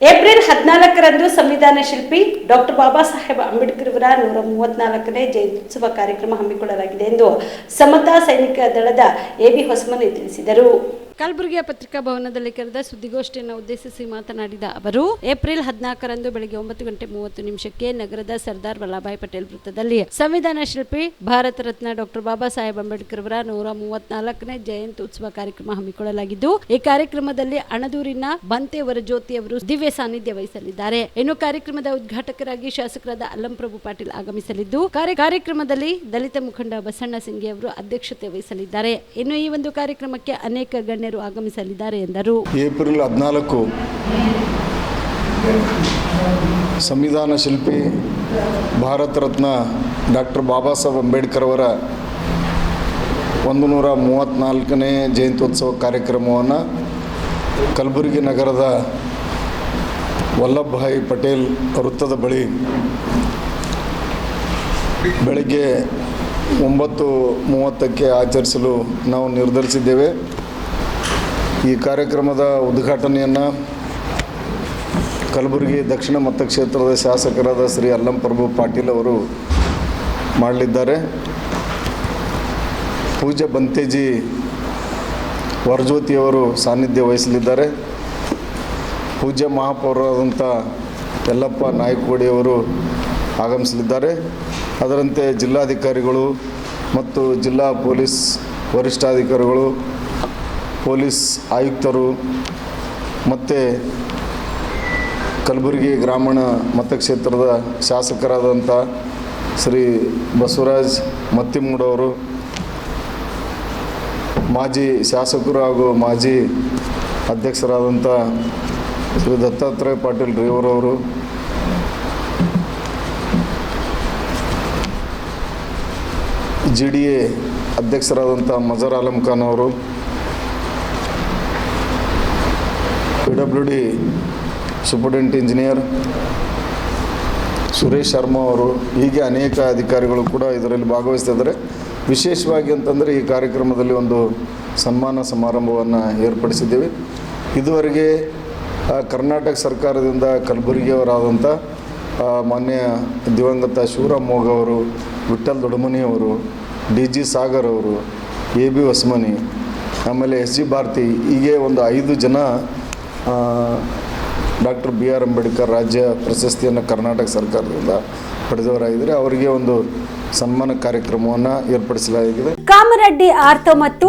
April ಹದಿನಾಲ್ಕರಂದು ಸಂವಿಧಾನ ಶಿಲ್ಪಿ ಡಾಕ್ಟರ್ ಬಾಬಾ ಸಾಹೇಬ್ ಅಂಬೇಡ್ಕರ್ ಅವರ ನೂರ ಮೂವತ್ನಾಲ್ಕನೇ ಜಯಂತ್ಯುತ್ಸವ ಕಾರ್ಯಕ್ರಮ ಹಮ್ಮಿಕೊಳ್ಳಲಾಗಿದೆ ಎಂದು ಸಮತಾ ಸೈನಿಕ ದಳದ ಎಬಿ ಹೊಸಮನಿ ತಿಳಿಸಿದರು. ಕಲಬುರಗಿಯ ಪತ್ರಿಕಾ ಭವನದಲ್ಲಿ ಕರೆದ ಸುದ್ದಿಗೋಷ್ಠಿಯನ್ನು ಉದ್ದೇಶಿಸಿ ಮಾತನಾಡಿದ ಅವರು, ಏಪ್ರಿಲ್ ಹದಿನಾಲ್ಕರಂದು ಬೆಳಗ್ಗೆ ಒಂಬತ್ತು ಗಂಟೆ ಮೂವತ್ತು ನಿಮಿಷಕ್ಕೆ ನಗರದ ಸರ್ದಾರ್ ವಲ್ಲಭಾಯ್ ಪಟೇಲ್ ವೃತ್ತದಲ್ಲಿ ಸಂವಿಧಾನ ಶಿಲ್ಪಿ, ಭಾರತ ರತ್ನ ಡಾಕ್ಟರ್ ಬಾಬಾ ಸಾಹೇಬ್ ಅಂಬೇಡ್ಕರ್ ಅವರ ನೂರ ಮೂವತ್ನಾಲ್ಕನೇ ಜಯಂತಿ ಉತ್ಸವ ಕಾರ್ಯಕ್ರಮ ಹಮ್ಮಿಕೊಳ್ಳಲಾಗಿದ್ದು, ಈ ಕಾರ್ಯಕ್ರಮದಲ್ಲಿ ಅಣದೂರಿನ ಬಂತೇವರ ಜ್ಯೋತಿ ಅವರು ದಿವ್ಯ ಸಾನ್ನಿಧ್ಯ ವಹಿಸಲಿದ್ದಾರೆ. ಇನ್ನು ಕಾರ್ಯಕ್ರಮದ ಉದ್ಘಾಟಕರಾಗಿ ಶಾಸಕರಾದ ಅಲ್ಲಂಪ್ರಭು ಪಾಟೀಲ್ ಆಗಮಿಸಲಿದ್ದು, ಕಾರ್ಯ- ಕಾರ್ಯಕ್ರಮದಲ್ಲಿ ದಲಿತ ಮುಖಂಡ ಬಸಣ್ಣ ಸಿಂಗಿ ಅವರು ಅಧ್ಯಕ್ಷತೆ ವಹಿಸಲಿದ್ದಾರೆ. ಇನ್ನು ಈ ಒಂದು ಕಾರ್ಯಕ್ರಮಕ್ಕೆ ಅನೇಕ ಗಣ್ಯರು ಆಗಮಿಸಲಿದ್ದಾರೆ ಎಂದರು. ಏಪ್ರಿಲ್ ಹದಿನಾಲ್ಕು ಸಂವಿಧಾನ ಶಿಲ್ಪಿ ಭಾರತ ರತ್ನ ಡಾಕ್ಟರ್ ಬಾಬಾ ಸಾಹೇಬ್ ಅಂಬೇಡ್ಕರ್ ಅವರ ಒಂದು ನೂರ ಮೂವತ್ತ್ನಾಲ್ಕನೇ ಜಯಂತ್ಯೋತ್ಸವ ಕಾರ್ಯಕ್ರಮವನ್ನು ಕಲಬುರಗಿ ನಗರದ ವಲ್ಲಭಭಾಯಿ ಪಟೇಲ್ ವೃತ್ತದ ಬಳಿ ಬೆಳಗ್ಗೆ ಒಂಬತ್ತು ಮೂವತ್ತಕ್ಕೆ ಆಚರಿಸಲು ನಾವು ನಿರ್ಧರಿಸಿದ್ದೇವೆ. ಈ ಕಾರ್ಯಕ್ರಮದ ಉದ್ಘಾಟನೆಯನ್ನು ಕಲಬುರಗಿ ದಕ್ಷಿಣ ಮತಕ್ಷೇತ್ರದ ಶಾಸಕರಾದ ಶ್ರೀ ಅಲ್ಲಂ ಪ್ರಭು ಪಾಟೀಲ್ ಅವರು ಮಾಡಲಿದ್ದಾರೆ. ಪೂಜ್ಯ ಬಂತೇಜಿ ವರಜ್ಯೋತಿಯವರು ಸಾನ್ನಿಧ್ಯ ವಹಿಸಲಿದ್ದಾರೆ. ಪೂಜ್ಯ ಮಹಾಪೌರರಾದಂಥ ಯಲ್ಲಪ್ಪ ನಾಯಕೋಡಿಯವರು ಆಗಮಿಸಲಿದ್ದಾರೆ. ಅದರಂತೆ ಜಿಲ್ಲಾಧಿಕಾರಿಗಳು ಮತ್ತು ಜಿಲ್ಲಾ ಪೊಲೀಸ್ ವರಿಷ್ಠಾಧಿಕಾರಿಗಳು ಪೊಲೀಸ್ ಆಯುಕ್ತರು ಮತ್ತು ಕಲಬುರಗಿ ಗ್ರಾಮೀಣ ಮತಕ್ಷೇತ್ರದ ಶಾಸಕರಾದಂಥ ಶ್ರೀ ಬಸವರಾಜ್ ಮತ್ತಿಮೂಡವರು ಮಾಜಿ ಶಾಸಕರು ಹಾಗೂ ಮಾಜಿ ಅಧ್ಯಕ್ಷರಾದಂಥ ಶ್ರೀ ದತ್ತಾತ್ರೇಯ ಪಾಟೀಲ್ ರೇವರವರು ಜಿ ಡಿ ಎ ಅಧ್ಯಕ್ಷರಾದಂಥ ಮಜರ್ ಆಲಂ ಖಾನ್ ಅವರು W D superintendent engineer Suresh Sharma ಅವರು ಹೀಗೆ ಅನೇಕ ಅಧಿಕಾರಿಗಳು ಕೂಡ ಇದರಲ್ಲಿ ಭಾಗವಹಿಸ್ತಿದ್ದಾರೆ. ವಿಶೇಷವಾಗಿ ಅಂತಂದರೆ ಈ ಕಾರ್ಯಕ್ರಮದಲ್ಲಿ ಒಂದು ಸನ್ಮಾನ ಸಮಾರಂಭವನ್ನು ಏರ್ಪಡಿಸಿದ್ದೇವೆ. ಇದುವರೆಗೆ ಕರ್ನಾಟಕ ಸರ್ಕಾರದಿಂದ ಕಲಬುರಗಿಯವರಾದಂಥ ಮಾನ್ಯ ದಿವಂಗತ ಶಿವರಾಮ್ ಅವರು ವಿಠಲ್ ದೊಡಮನಿ ಅವರು, ಡಿ ಜಿ ಸಾಗರ್ ಅವರು, ಎ ಬಿ ಹೊಸಮನಿ, ಆಮೇಲೆ ಎಸ್ ಜಿ ಭಾರತಿ, ಹೀಗೆ ಒಂದು ಐದು ಜನ ಡಾಕ್ಟರ್ ಬಿ ಆರ್ ಅಂಬೇಡ್ಕರ್ ರಾಜ್ಯ ಪ್ರಶಸ್ತಿಯನ್ನು ಕರ್ನಾಟಕ ಸರ್ಕಾರದಿಂದ ಪಡೆದವರಾಗಿದ್ದರೆ. ಅವರಿಗೆ ಒಂದು ಸನ್ಮಾನ ಕಾರ್ಯಕ್ರಮವನ್ನು ಏರ್ಪಡಿಸಲಾಗಿದೆ. ಕಾಮರೆಡ್ಡಿ ಆರ್ತ ಮತ್ತು